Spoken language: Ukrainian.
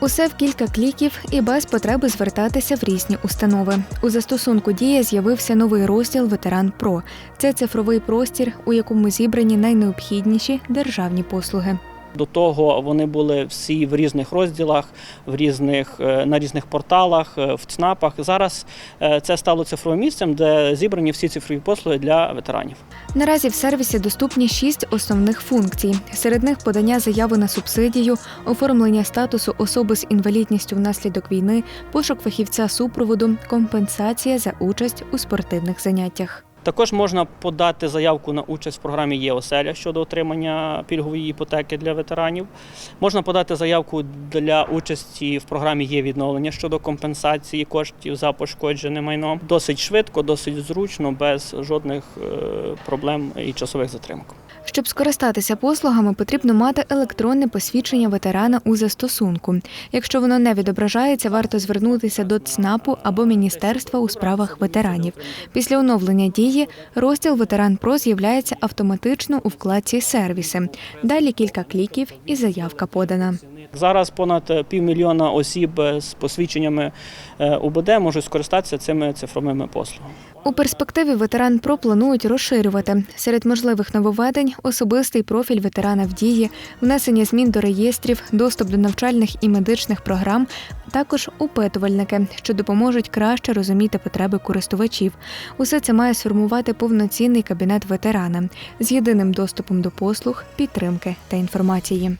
Усе в кілька кліків і без потреби звертатися в різні установи. У застосунку Дія з'явився новий розділ Ветеран Про. Це цифровий простір, у якому зібрані найнеобхідніші державні послуги. До того вони були всі в різних розділах, в різних е, на різних порталах, е, в ЦНАПах. Зараз е, це стало цифровим місцем, де зібрані всі цифрові послуги для ветеранів. Наразі в сервісі доступні шість основних функцій. Серед них подання заяви на субсидію, оформлення статусу особи з інвалідністю внаслідок війни, пошук фахівця супроводу, компенсація за участь у спортивних заняттях. Також можна подати заявку на участь в програмі ЄОСЕЛЯ щодо отримання пільгової іпотеки для ветеранів. Можна подати заявку для участі в програмі є відновлення щодо компенсації коштів за пошкоджене майно. Досить швидко, досить зручно, без жодних е, проблем і часових затримок. Щоб скористатися послугами, потрібно мати електронне посвідчення ветерана у застосунку. Якщо воно не відображається, варто звернутися до ЦНАПу або Міністерства у справах ветеранів. Після оновлення дії розділ Ветеран Про з'являється автоматично у вкладці Сервіси. Далі кілька кліків і заявка подана. Зараз понад е, півмільйона осіб е, з посвідченнями е, УБД можуть скористатися цими цифровими послугами. У перспективі ветеран ПРО планують розширювати серед можливих нововведень особистий профіль ветерана в дії, внесення змін до реєстрів, доступ до навчальних і медичних програм, також опитувальники, що допоможуть краще розуміти потреби користувачів. Усе це має сформувати повноцінний кабінет ветерана з єдиним доступом до послуг, підтримки та інформації.